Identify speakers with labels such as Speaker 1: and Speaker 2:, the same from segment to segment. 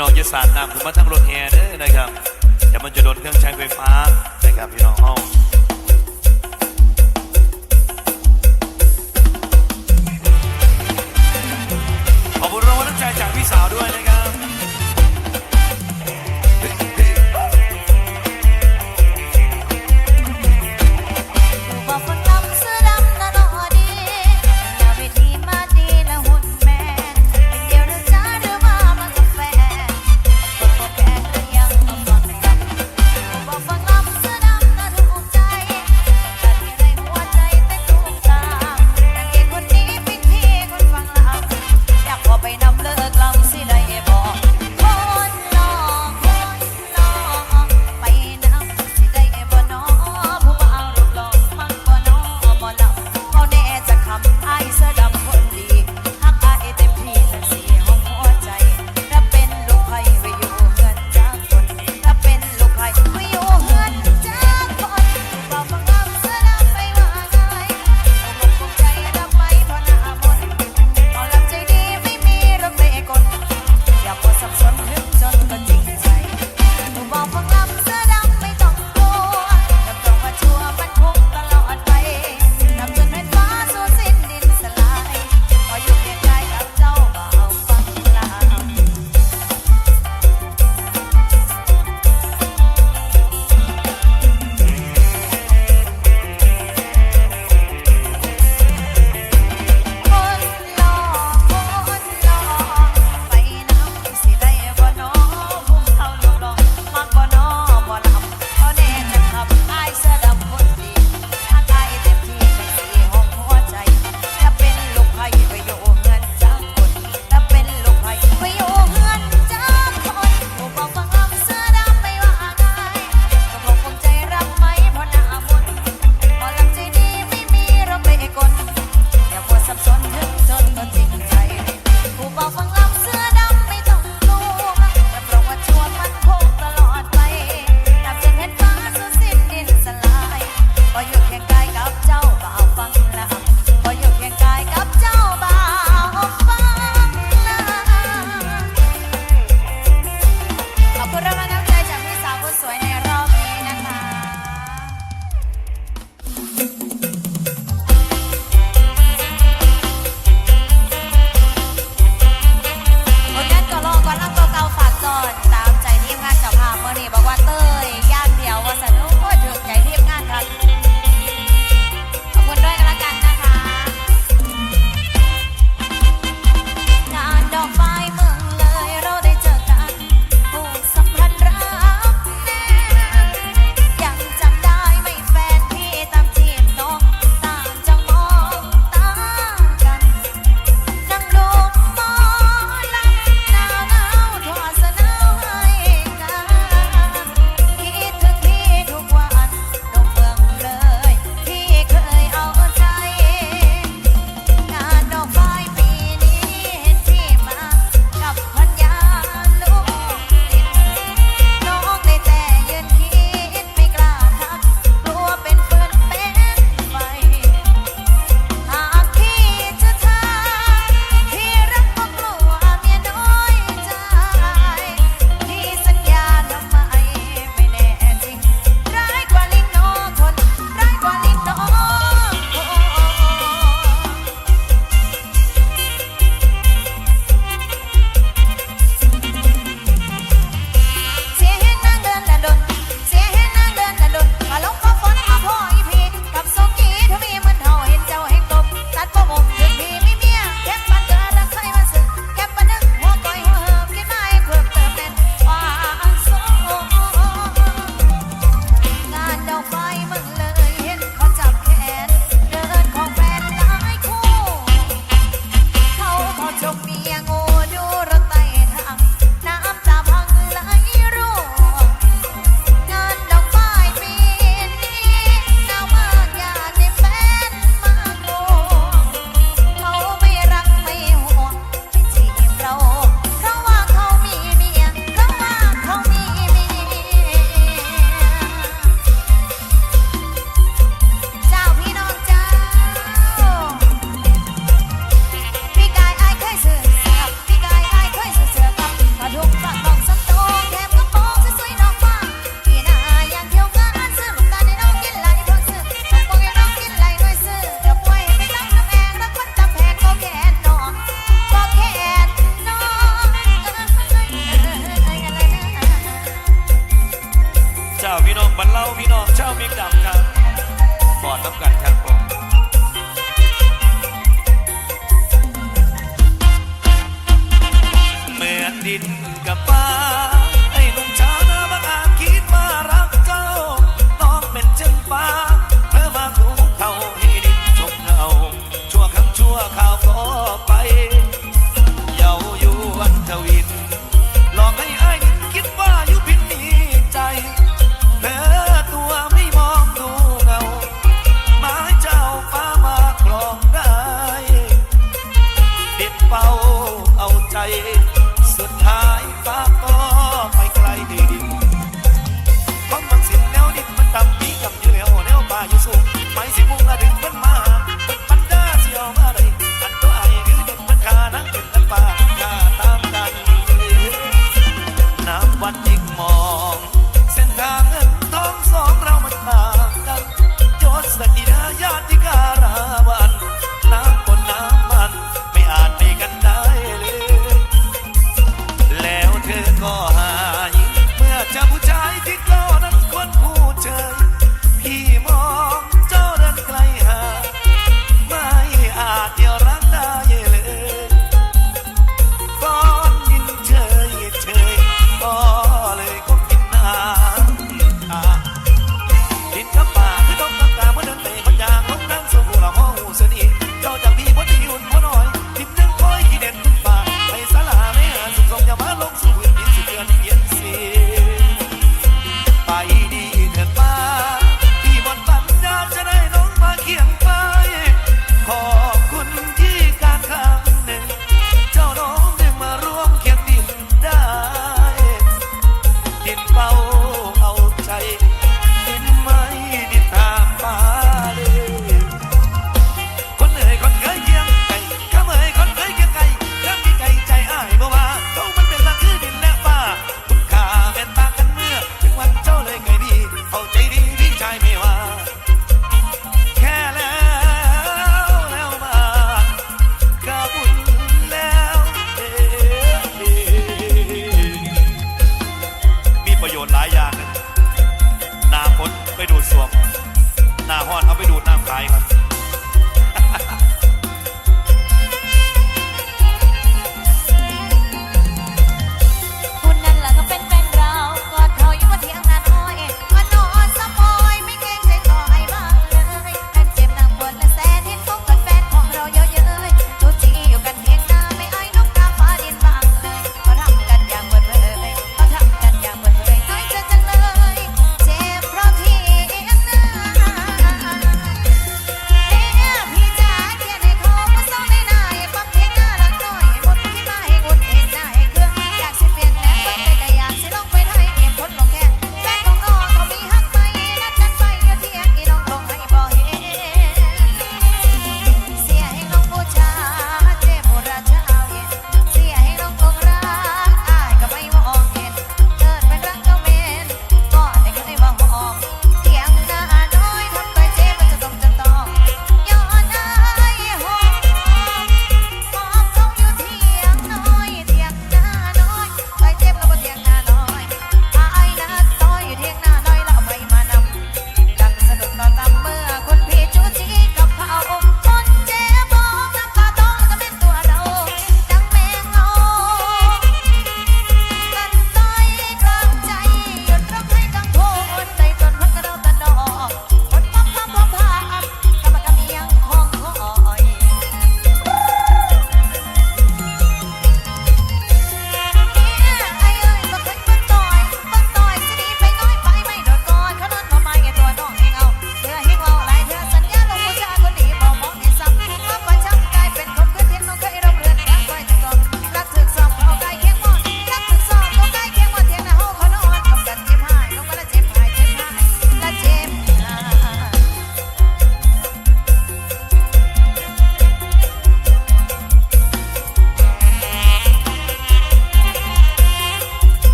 Speaker 1: ี่น้องยศดสารน้ำขึ้มาทั้งรถแอร์เด้อนะครับเดี๋ยวมันจะโดนเครื่องใช้ไฟฟ้านะครับพี่น้องเฮาขอบคุณรางวัลน้ำใจจากพี่สาวด้วยนะครับิ
Speaker 2: นกับฟ้า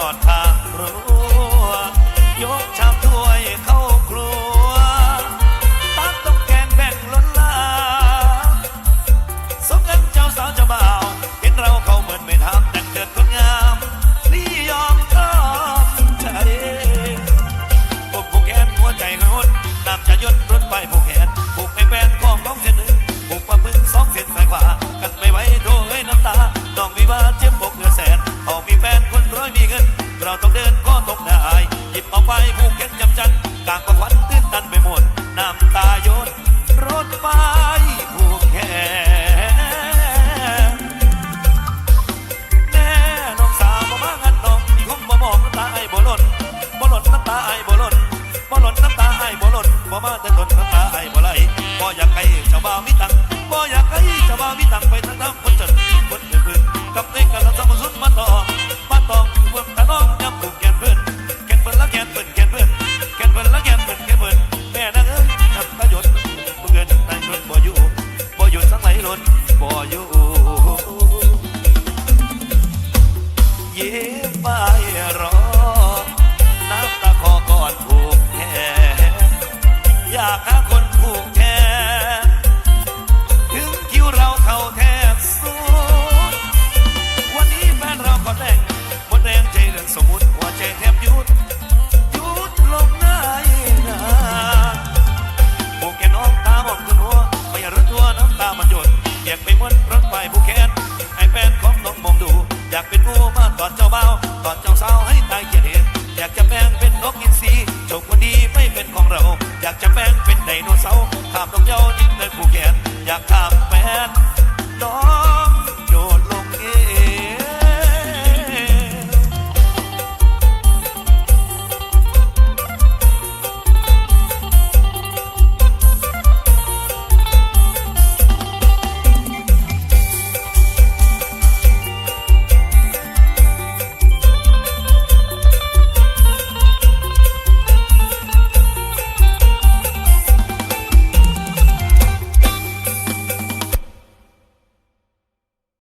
Speaker 3: কথা บ่หล่นบ่มาแต่ตนทั้งตายบ่ไหลบ่อยากให้ชาวบ้านมี
Speaker 2: ตังบ่อยากให้ชาวบ้านมีตัง
Speaker 3: ไปทั้งน้ำคนจนคนเพื่อนกับเด็กกันแลสมุสุดมาต่อมาตองคือพวกตาน้องยำผูกแกนเพื่อนแกนเพื่อนละแกนเพื่อนแกนเพื่อนแกนเพื่อนละแกนเพื่อนแกนเพื่อนแม่นั่งเอ้ยทำประโยชน์เงเงินนั่งรถบ่อยู่บ่หยุดสังไหล่นบ่อยู่เย่ไปรอ อยากหาคนผูกแขนถึงคิวเราเท่าแทบสุดวันนี้แฟนเราก็แดงหมดแรงใจเรื่องสมมุติหัวใจแทบหยุดหยุดลงในนานผูกแขนน้องตาหมองจนหัวไม่รู้ตัวน้ำตามันหยดอยากไปม้วนรถไฟผูกแขนให้แฟนของน้องมองดู อยากเป็นผู้มาตอนเจ้าเบาตอนเจ้าสาวให้ตายเกียรติเห็นอยากจะแปลงเป็นนกอินทรีโชควันดีไม่เป็นของเรา อยากจะแปลง ดโนเสาร์ข้ามนกเย้าดิ้นเลยผูกแขนอยากข้าม